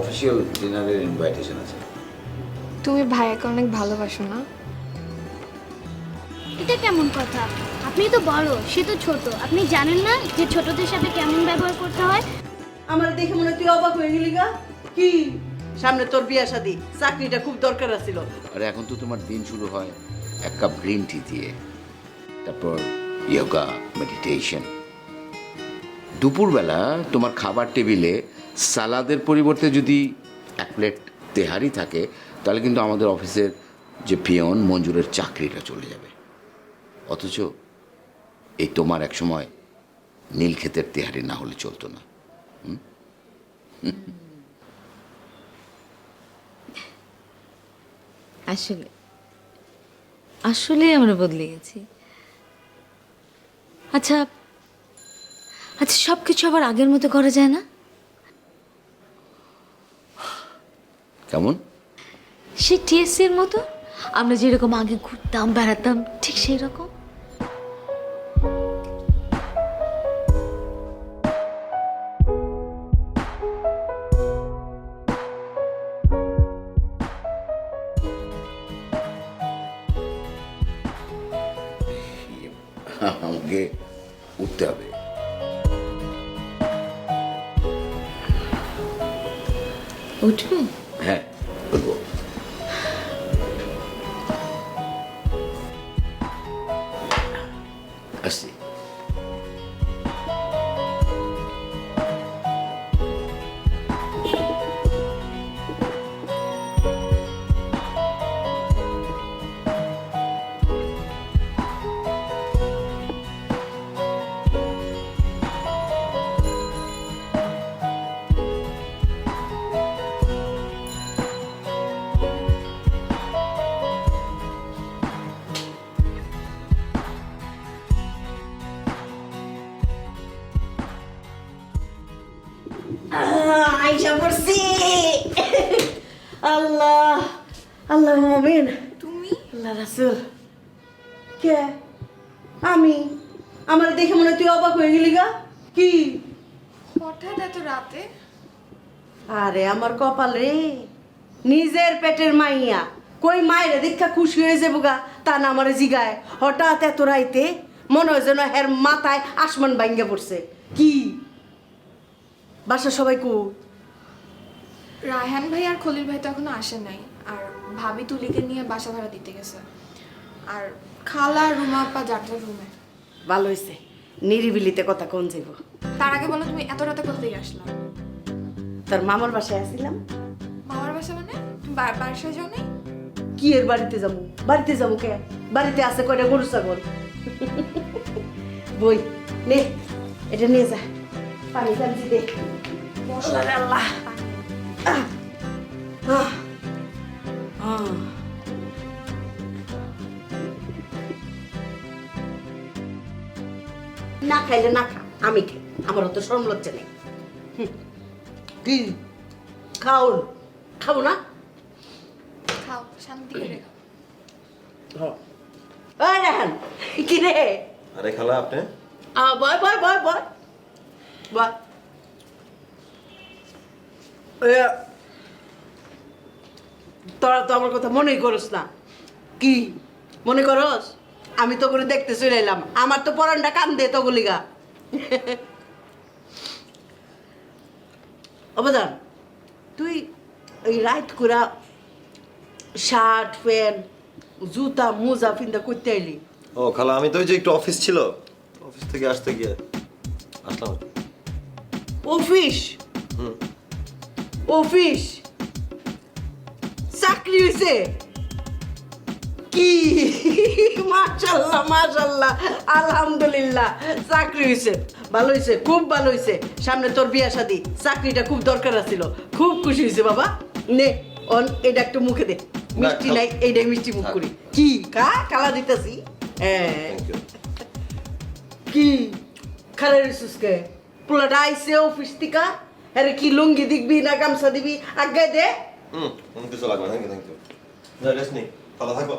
Official ডিনারের invitation আছে। তুমি ভাইয়াকে অনেক ভালোবাসো না? এটা কেমন কথা? আপনি তো বড় সে তো ছোট। আপনি জানেন না যে ছোটদের সাথে কেমন ব্যবহার করতে হয়? আমার দেখে মনে হয় তুই অবাক হয়ে গেলি গা। কি? সামনে তোর বিয়া শাদি চাকরিটা খুব দরকার আছিল। আর এখন তো তোমার দিন শুরু হয় এক কাপ গ্রিন টি দিয়ে তারপর ইয়োগা মেডিটেশন দুপুরবেলা তোমার খাবার টেবিলে সালাদের পরিবর্তে যদি এক প্লেট তেহারি থাকে, তাহলে কিন্তু আমাদের অফিসের যে পিয়ন মঞ্জুরের চাকরিটা চলে যাবে। অথচ এই তোমার এক সময় নীলক্ষেতের তেহারি না হলে চলতো না। আসলে আসলে আমরা বদলে গেছি। আচ্ছা আচ্ছা সব কিছু আবার আগের মতো করা যায় না? কেমন? সেই টিএসসির মতো আমরা যেরকম আগে ঘুরতাম বেড়াতাম ঠিক সেই রকম আমাকে উঠতে হবে। উঠবে? পড়ছি আল্লাহ আল্লাহ মমিন। তুমি? আল্লাহ রাসুল। কে? আমি? আমার দেখে মনে তুই অবাক হয়ে গেলি গা। কি? হঠাৎ এত রাতে? আরে আমার কপাল রে। নিজের পেটের মাইয়া। কই মায়ের দীক্ষা খুশি হয়ে যাব গা তা না আমার জিগায়। হঠাৎ এত রাইতে মনে হয় যেন হের মাথায় আসমান ভাঙ্গে পড়ছে। কি? বাসা সবাই কু রায়হান ভাই আর খলিল ভাই তো এখনও আসে নাই আর ভাবি তুলিকে নিয়ে বাসা ভাড়া দিতে গেছে। আর খালা রুমা আপা যার যার রুমে। ভালো হয়েছে নিরিবিলিতে কথা কোন যাব তার আগে বলো তুমি এত রাতে কোথা থেকে আসলাম তোর মামার বাসায় আসছিলাম মামার বাসা মানে? তুমি বাসায় যাও নাই? কি এর বাড়িতে যাব? বাড়িতে যাব কে? বাড়িতে আছে কয়টা গরু ছাগল? বই নে এটা নিয়ে যা। পানি টানছি দে আল্লাহ না খাইলে না খা আমি খাই। আমার অত সরম লজ্জা নেই। হুম। কি? খাও খাব না? খাও শান্তি করে খাও। ওই কি রে? আরে খালা আপনি? আ, বয় বয় বয় বয়। বয়। তোরা তো আমার কথা মনেই করস না। কি? মনে করস? আমি তো করে দেখতে চলে এলাম। আমার তো পরানটা কান দে তো গলিগা অবদান তুই ওই রাইট করা শার্ট প্যান্ট জুতা মোজা ফিন্দা করতে আইলি? ও খালা আমি তো ওই যে একটু অফিস ছিল। অফিস থেকে আসতে গিয়ে আসলাম। অফিস? হুম। অফিস। চাকরি হয়েছে কি? মাশাল্লাহ মাশাল্লাহ। আলহামদুলিল্লাহ চাকরি হয়েছে ভালো হয়েছে খুব ভালো হয়েছে সামনে তোর বিয়া শাদি চাকরিটা খুব দরকার আছিল। খুব খুশি হয়েছে বাবা। নে অন এটা একটু মুখে দে। মিষ্টি। নাই এইটাই মিষ্টি মুখ করি। কি? কা? কালা দিতেছি। হ্যাঁ কি? রিসুসকে পোলাটা আইসে অফিস থেকে। আরে কি লুঙ্গি দিবি না গামছা দিবি? আগে দে। হুম কিছু লাগবে না থ্যাংক ইউ যা রেস্ট নেই ভালো থাকো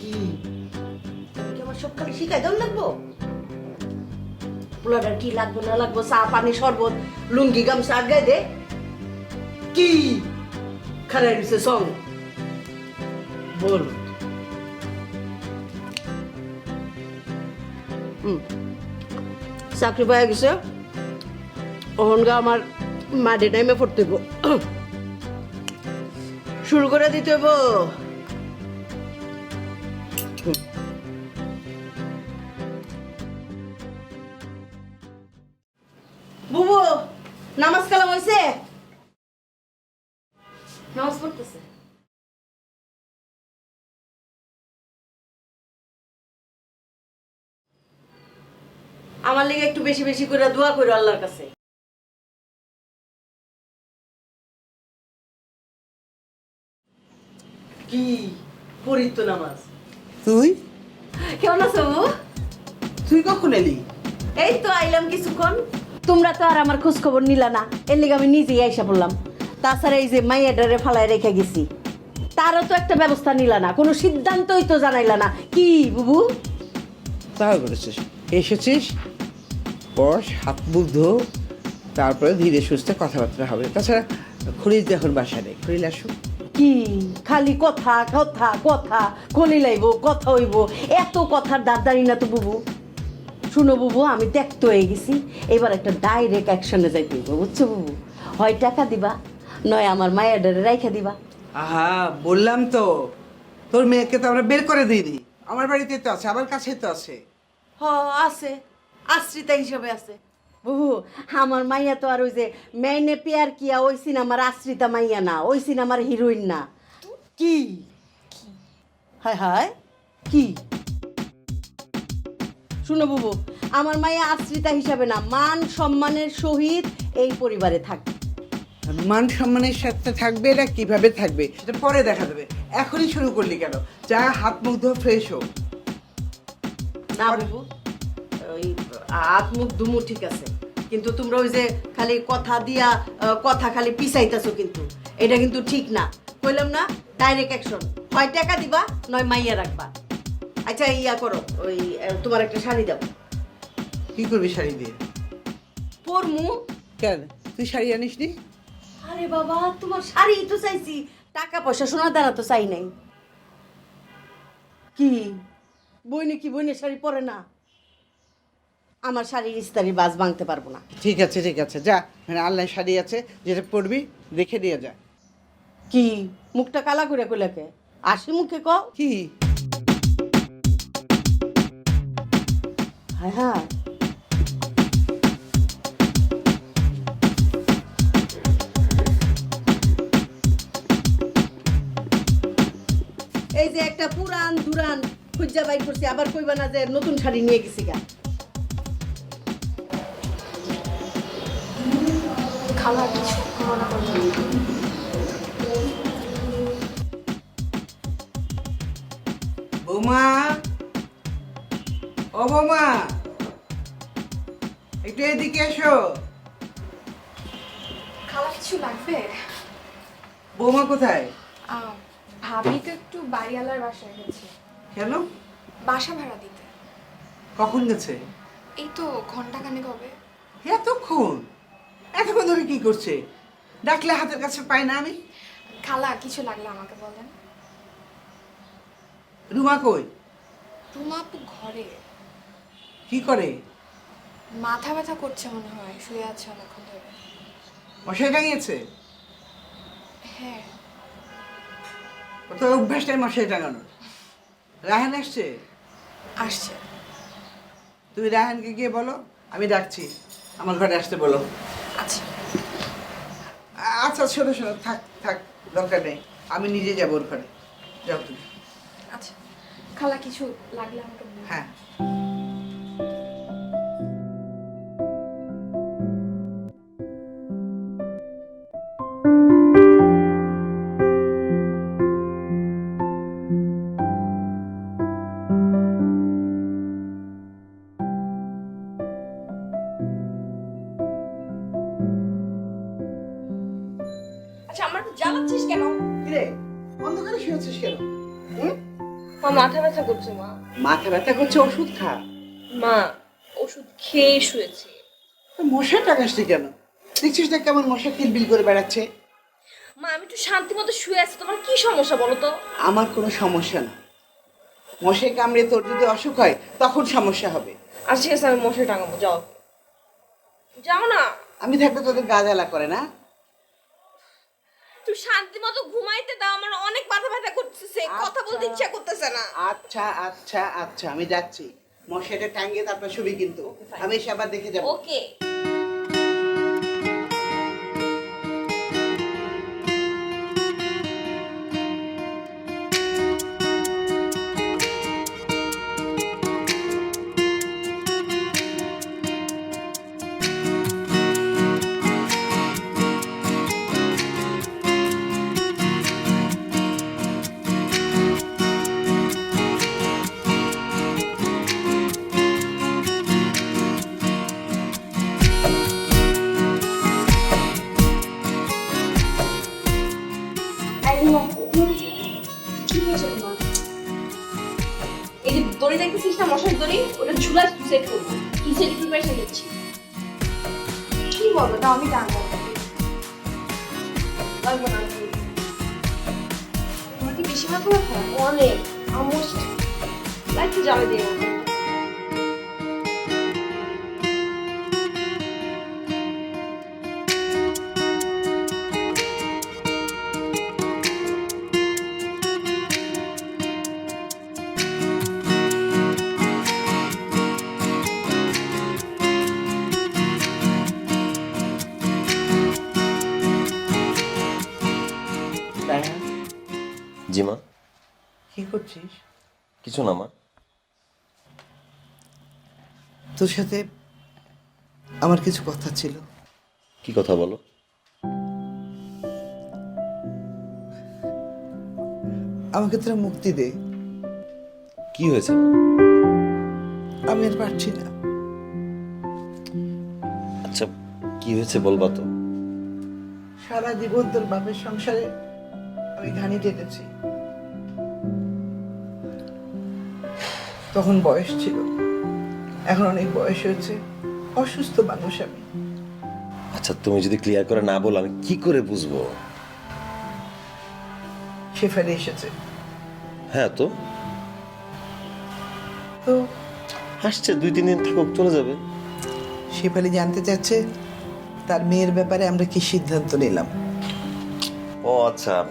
কি? আমার সব খালি শিখাই দাও লাগবো? পোলাটার কি লাগবে না লাগবে? চা পানি শরবত লুঙ্গি গামছা আগায় দে। কি? খারাই দিছে সং বল। হুম। চাকরি পাওয়া গেছে। ওহনগা আমার মাঠে টাইমে পড়তে হইব। শুরু করে দিতে হইব। বুবু, নামাজ কালাম হয়েছে নামাজ পড়তেছে। আমার লিগে একটু বেশি বেশি করে দোয়া করো আল্লাহর কাছে। কি পড়িত নামাজ? তুই? কেমন আছো তুই কখন এলি? এই তো আইলাম কিছুক্ষণ। তোমরা তো আর আমার খোঁজ খবর নিলা না। এর লিগে আমি নিজেই আইসা পড়লাম। তাছাড়া এই যে মাইয়াডারে ফালায় রেখে গেছি। তারও তো একটা ব্যবস্থা নিলা না। কোনো সিদ্ধান্তই তো জানাইলা না। কি বুবু? তাও করেছিস? এসেছিস বস হাত মুখ ধো তারপরে ধীরে সুস্থে কথাবার্তা হবে। তাছাড়া তো এখন বাসা নেই খুঁড়িল আসুক কি? খালি কথা কথা কথা কলি লাইব কথা হইব এত কথার দাঁড়ানি না তো বুবু। শুনো বুবু আমি দেখতে হয়ে গেছি এবার একটা ডাইরেক্ট অ্যাকশনে যাইতে হইব বুঝছ বুবু? হয় টাকা দিবা নয় আমার মায়ের ডারে রাইখা দিবা। আহা বললাম তো তোর মেয়েকে তো আমরা বের করে দিইনি আমার বাড়িতে তো আছে আমার কাছে তো আছে। হ আছে। আশ্রিতা হিসাবে আছে। বুবু আমার মাইয়া তো আর ওই যে মেনে পেয়ার কিয়া ওই সিনেমার আশ্রিতা মাইয়া না ওই সিনেমার হিরোইন না। কি? হায় হায় কি? শুনো বুবু আমার মাইয়া আশ্রিতা হিসাবে না মান সম্মানের সহিত এই পরিবারে থাকে আর মান সম্মানের সাথে থাকবে এটা কীভাবে থাকবে? সেটা পরে দেখা যাবে। এখনই শুরু করলি কেন? যা হাত মুখ ধো ফ্রেশ হোক। না বাবু ওই হাত মুখ দুমু ঠিক আছে। কিন্তু তোমরা ওই যে খালি কথা দিয়া কথা খালি পিছাইতেছো কিন্তু। এটা কিন্তু ঠিক না। কইলাম না ডাইরেক্ট অ্যাকশন হয় টাকা দিবা নয় মাইয়া রাখবা। আচ্ছা ইয়া করো ওই তোমার একটা শাড়ি দাও। কি করবি শাড়ি দিয়ে? পরমু। কেন? তুই শাড়ি আনিস নি? আরে বাবা তোমার শাড়ি তো চাইছি। টাকা পয়সা সোনার দানা তো চাই নাই। কি? বইনে কি বইনে শাড়ি পরে না? আমার শাড়ির ইস্তারি বাজ ভাঙতে পারব না। ঠিক আছে ঠিক আছে। যা মানে আল্লাহ শাড়ি আছে যেটা পরবি দেখে দিয়ে যা। কি? মুখটা কালা করে কইলাকে আসি মুখে ক? কি? হ্যাঁ হ্যাঁ। এই যে একটা পুরান দুরান খুঁজা বাইর করছি আবার কইবা না যে নতুন শাড়ি নিয়ে গেছি গা। খালা কিছু মনে করবেন বৌমা ও বৌমা একটু এদিকে এসো। খালা কিছু লাগবে? বৌমা কোথায়? আহ, ভাবি তো একটু বাড়িওয়ালার বাসায় গেছে। কেন? বাসা ভাড়া দিতে। কখন গেছে? এই তো ঘণ্টা খানেক হবে। এতক্ষণ? এতক্ষণ ধরে কি করছে? ডাকলে হাতের কাছে পাই না আমি। খালা কিছু লাগলে আমাকে বলেন। রুমা কই? রুমা আপু ঘরে। কি করে? মাথা ব্যথা করছে মনে হয় শুয়ে আছে অনেকক্ষণ ধরে। মশাই টাঙিয়েছে? হ্যাঁ। তো অভ্যাসটাই মশাই টাঙানোর। রাহান আসছে? আসছে। তুমি রাহানকে গিয়ে বলো আমি ডাকছি। আমার ঘরে আসতে বলো। আচ্ছা। আচ্ছা শোনো শোনো থাক থাক দরকার নেই। আমি নিজে যাব ওর ঘরে। যাও তুমি। আচ্ছা। খালা কিছু লাগলে আমাকে হ্যাঁ। আচ্ছা আমার জ্বালাচ্ছিস কেন? কিরে অন্ধকারে শুয়েছিস কেন? হুম? মা মাথা ব্যথা করছে মা। মাথা ব্যথা করছে ওষুধ খা। মা ওষুধ খেয়ে শুয়েছি। মশা টাকাসটি কেন? দেখছিস না কেমন মশা কিলবিল করে বেড়াচ্ছে? মা আমি একটু শান্তি মতো শুয়ে আছি। তোমার কি সমস্যা বলো তো? আমার কোনো সমস্যা না। মশায় কামড়ে তোর যদি অসুখ হয় তখন সমস্যা হবে। আর ঠিক আছে আমি মশারি টাঙাবো যাও। যাও না। আমি থাকলে তোদের গা জ্বালা করে না? একটু শান্তি মতো ঘুমাইতে দাও আমার অনেক মাথা ব্যথা করতেছে কথা বলতে ইচ্ছা করতেছে না। আচ্ছা আচ্ছা আচ্ছা আমি যাচ্ছি। মশাটা টাঙ্গিয়ে তারপর শুবি কিন্তু। আমি সেবার আবার দেখে যাব। ওকে দড়ি দেখতেছিস না, মশার দড়ি? ওটা ঝুলা সেট করব। কিসের প্রিপারেশন নিচ্ছি? কি বলো, না, আমি জানব লাগবে না তোমার কি বেশি মাথা ব্যথা? অনেক অলমোস্ট লাইটটা যাবে দিয়ে কি করছিস? কিছু না মা। তোর সাথে আমার কিছু কথা ছিল। কি কথা বলো? আমাকে তোরা মুক্তি দে। কি হয়েছে আমি আর পারছি না। আচ্ছা কি হয়েছে বলবা তো। সারা জীবন তোর বাপের সংসারে আমি ঘানি টেটেছি। তখন বয়স ছিল। এখন অনেক বয়স হয়েছে। অসুস্থ মানুষ আমি। আচ্ছা তুমি যদি ক্লিয়ার করে না বলো আমি কি করে বুঝব? সে ফেলে এসেছে। হ্যাঁ তো? তো? আসছে দুই তিন দিন থাকুক চলে যাবে। সে শেফালি জানতে চাচ্ছে তার মেয়ের ব্যাপারে আমরা কি সিদ্ধান্ত নিলাম? ও আচ্ছা।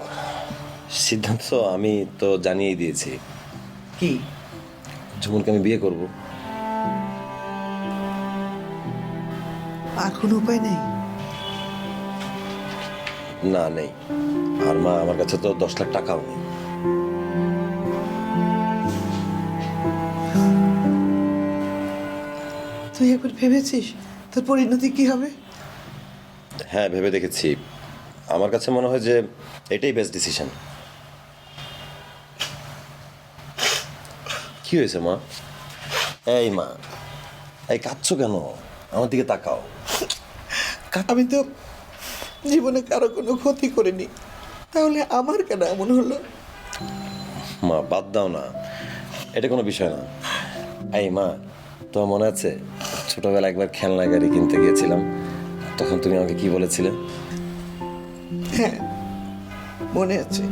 সিদ্ধান্ত আমি তো জানিয়ে দিয়েছি। কি? ঝুমুনকে আমি বিয়ে করব। আর কোনো উপায় নেই? না নেই। আর মা আমার কাছে তো দশ লাখ টাকাও নেই। তুই একবার ভেবেছিস তোর পরিণতি কি হবে? হ্যাঁ ভেবে দেখেছি। আমার কাছে মনে হয় যে এটাই বেস্ট ডিসিশন কি হয়েছে মা? এই মা এই কাঁদছো কেন? আমার দিকে তাকাও। আমি তো জীবনে কারও কোনো ক্ষতি করিনি। তাহলে আমার কেন এমন হলো? মা বাদ দাও না। এটা কোনো বিষয় না। এই মা তোমার মনে আছে? ছোটবেলা একবার খেলনা গাড়ি কিনতে গিয়েছিলাম। তখন তুমি আমাকে কি বলেছিলে? হ্যাঁ মনে আছে।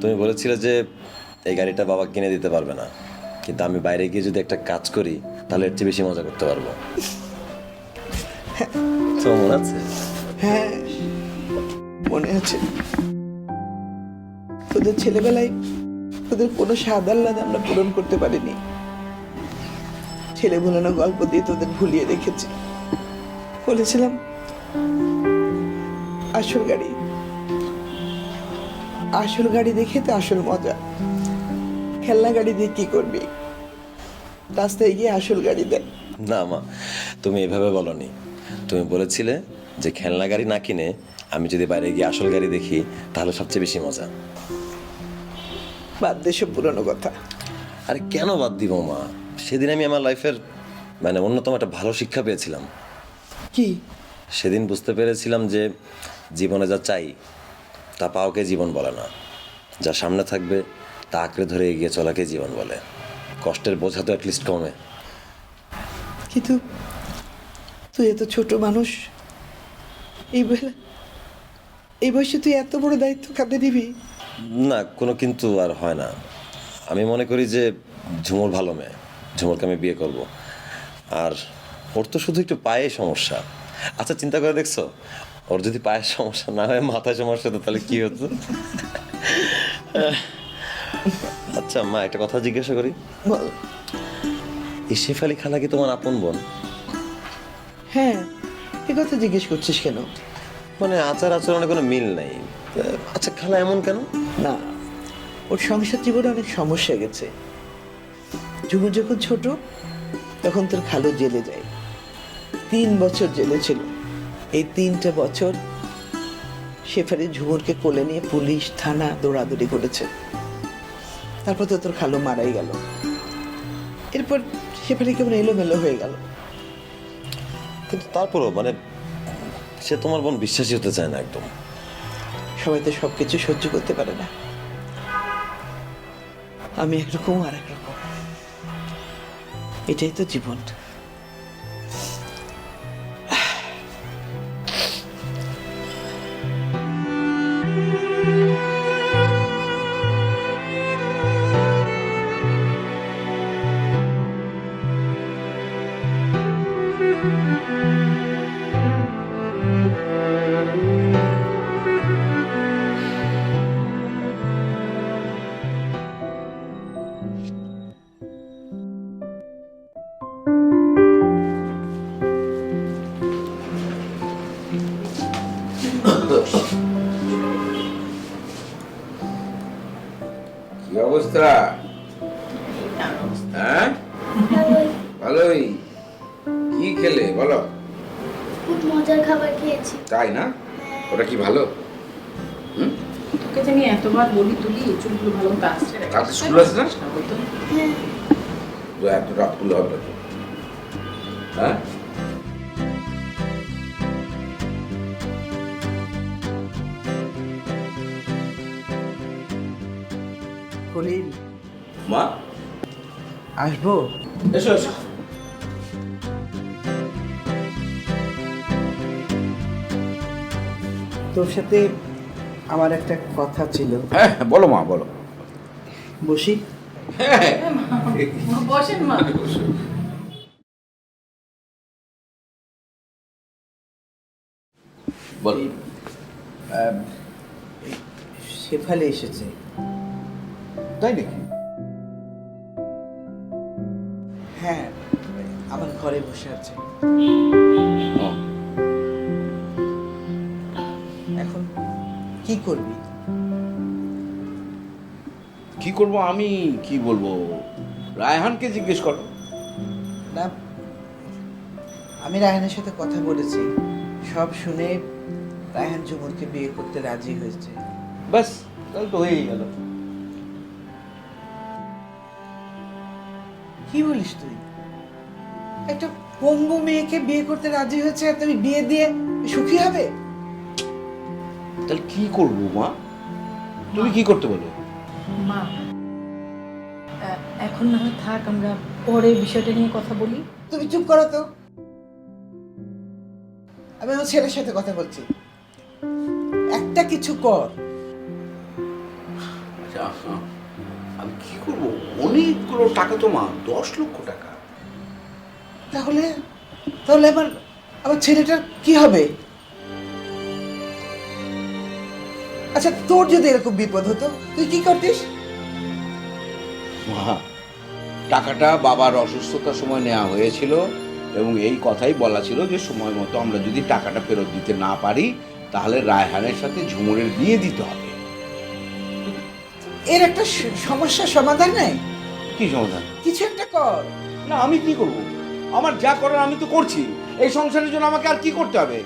তুমি বলেছিলে যে এই গাড়িটা বাবা কিনে দিতে পারবে না। কিন্তু আমি বাইরে গিয়ে যদি একটা কাজ করি, তাহলে এর চেয়ে বেশি মজা করতে পারব। মনে আছে? হ্যাঁ মনে আছে। তোদের ছেলেবেলায় তোদের কোনো আমরা পূরণ করতে পারিনি। ছেলে ভুলানো গল্প দিয়ে তোদের ভুলিয়ে রেখেছি বলেছিলাম, আসল গাড়ি আসল গাড়ি দেখে তো আসল মজা। খেলনা গাড়ি দিয়ে কি করবি? রাস্তায় গিয়ে আসল গাড়ি দেয়। না মা তুমি এভাবে বলনি। তুমি বলেছিলে যে খেলনা গাড়ি না কিনে আমি যদি বাইরে গিয়ে আসল গাড়ি দেখি তাহলে সবচেয়ে বেশি মজা। বাদ দেশে পুরনো কথা। আরে কেন বাদ দিব মা? সেদিন আমি আমার লাইফের মানে অন্যতম একটা ভালো শিক্ষা পেয়েছিলাম। কি? সেদিন বুঝতে পেরেছিলাম যে জীবনে যা চাই তা পাওকে জীবন বলে না। যা সামনে থাকবে তা আঁকড়ে ধরে এগিয়ে চলাকে জীবন বলে। কষ্টের বোঝা তো অ্যাটলিস্ট কমে। কিন্তু তুই এত ছোট মানুষ এই বেলা এই বয়সে তুই এত বড় দায়িত্ব কাঁধে দিবি না কোনো কিন্তু আর হয় না। আমি মনে করি যে ঝুমুর ভালো মেয়ে ঝুমুরকে আমি বিয়ে করব। আর ওর তো শুধু একটু পায়ে সমস্যা। আচ্ছা চিন্তা করে দেখছ? ওর যদি পায়ের সমস্যা না হয় মাথায় সমস্যা হতো তাহলে কি হতো? আচ্ছা মা একটা কথা জিজ্ঞাসা করি। বল। এই শেফালি খালা কি তোমার আপন বোন? হ্যাঁ এ কথা জিজ্ঞেস করছিস কেন? মানে আচার আচরণে কোনো মিল নাই। আচ্ছা খালা এমন কেন? না ওর সংসার জীবনে অনেক সমস্যা গেছে। ঝুমুর যখন ছোট তখন তোর খালু জেলে যায়। তিন বছর জেলে ছিল। এই তিনটা বছর শেফারি ঝুমুরকে কোলে নিয়ে পুলিশ থানা দৌড়াদৌড়ি করেছে। তারপর তো তোর খালু মারাই গেল। এরপর শেফারি কেমন এলোমেলো হয়ে গেল। কিন্তু তারপরও মানে সে তোমার বোন বিশ্বাসী হতে চায় না একদম। সবাই তো সব কিছু সহ্য করতে পারে না। আমি একরকম আর একরকম। এটাই তো জীবন অবস্থা? হ্যাঁ? ভালোই। কি খেলে বলো? খুব মজার খাবার খেয়েছি। তাই না? ওটা কি ভালো? তোকে জানি এতবার বলি তুলি চুলগুলো ভালো মতো আসছে। কালকে স্কুল আছে না? তো এত রাত হবে হ্যাঁ? কলিল মা? আসব? এসো এসো। তোর সাথে আমার একটা কথা ছিল। হ্যাঁ বলো মা বলো। বসি। হ্যাঁ বসেন মা। বলো। শেফালি এসেছে। তাই নাকি? হ্যাঁ আমার ঘরে বসে আছে। এখন কি করবি? কি করব আমি? কি বলব? রায়হানকে জিজ্ঞেস করো। না আমি রায়হানের সাথে কথা বলেছি। সব শুনে রায়হান ঝুমুরকে বিয়ে করতে রাজি হয়েছে। ব্যাস তাহলে তো হয়েই গেল। কি বলিস তুই? একটা পঙ্গু মেয়েকে বিয়ে করতে রাজি হয়েছে আর তুমি বিয়ে দিয়ে সুখী হবে? তাহলে কি করব মা? তুমি কি করতে বলো? মা এখন না হয় থাক আমরা পরে বিষয়টা নিয়ে কথা বলি। তুমি চুপ করো তো। আমি আমার ছেলের সাথে কথা বলছি। একটা কিছু কর। আচ্ছা। আমি কি করব? অনেকগুলো টাকা তো মা দশ লক্ষ টাকা। তাহলে তাহলে আমার আমার ছেলেটার কি হবে? আচ্ছা তোর যদি এরকম বিপদ হতো তুই কি করতিস? মা টাকাটা বাবার অসুস্থতার সময় নেওয়া হয়েছিল এবং এই কথাই বলা ছিল যে সময় মতো আমরা যদি টাকাটা ফেরত দিতে না পারি তাহলে রায়হানের সাথে ঝুমুরের বিয়ে দিতে হবে। এর একটা সমস্যা সমাধান নেই? কি সমাধান? কিছু একটা কর। না আমি কি করব? আমার যা করার আমি তো করছি। এই সংসারের জন্য আমাকে আর কি করতে হবে?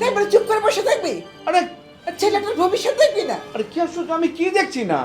তারপরে চুপ করে বসে থাকবি? আরে আর ছেলেটার ভবিষ্যৎ দেখবি না? আরে কি আশ্চর্য আমি কি দেখছি না?